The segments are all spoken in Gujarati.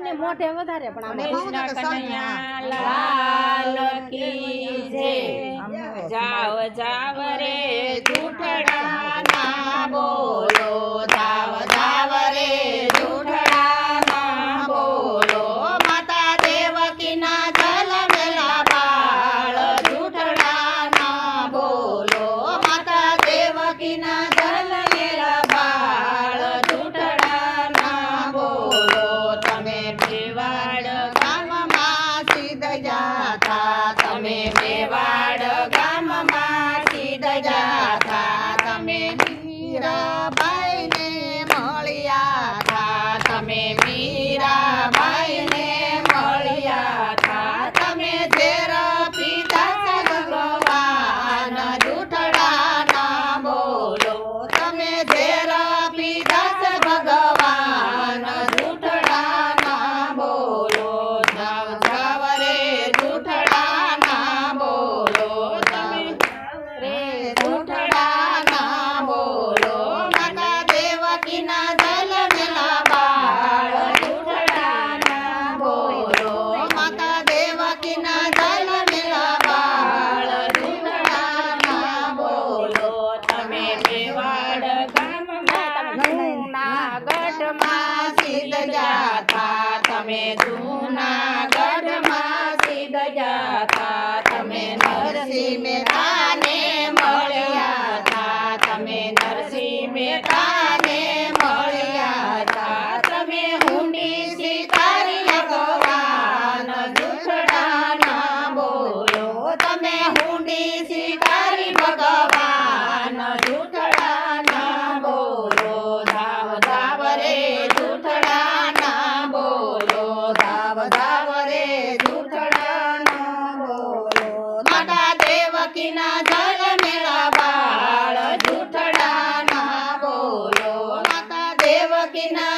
આપને મોઢે વધારે પણ કનૈયા લાલ કી જય. જાવ જાવ રે જુ માં સિદ્ધ જાતા તમે જૂનાગઢમાં સખીના જલ મેળા બાળ જૂઠડા ના બોલો. માતા દેવકીના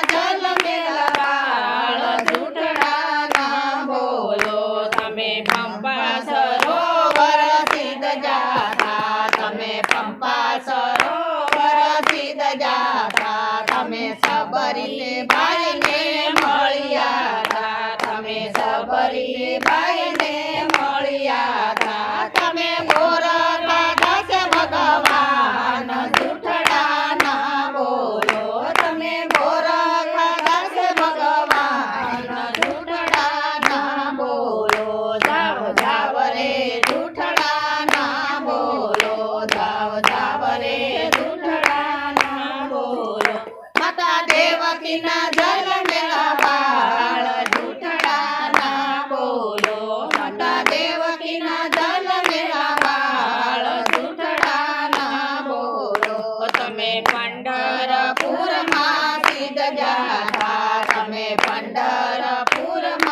ગયા તમે પંઢરપુરમાં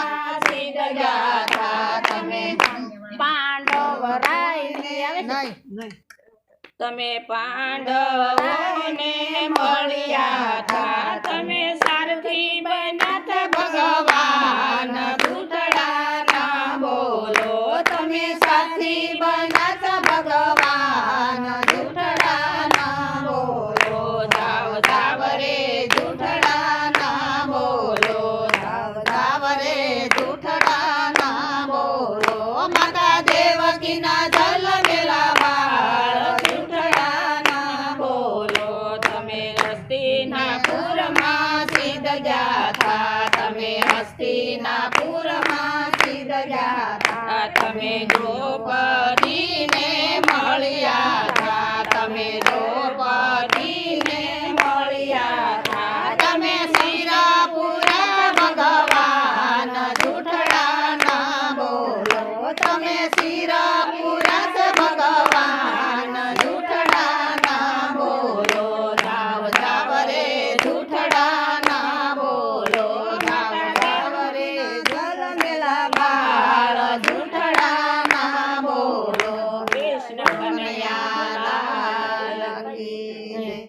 સીધ પાંડવ રાય મળ્યા હતા તમે સારથી બન્યા ભગવાન હસ્તિનાપુરમાં સિદ્ધ ગયા હતા તમે હસ્તિનાપુરમાં સિદ્ધ ગયા હતા તમે દ્રૌપદી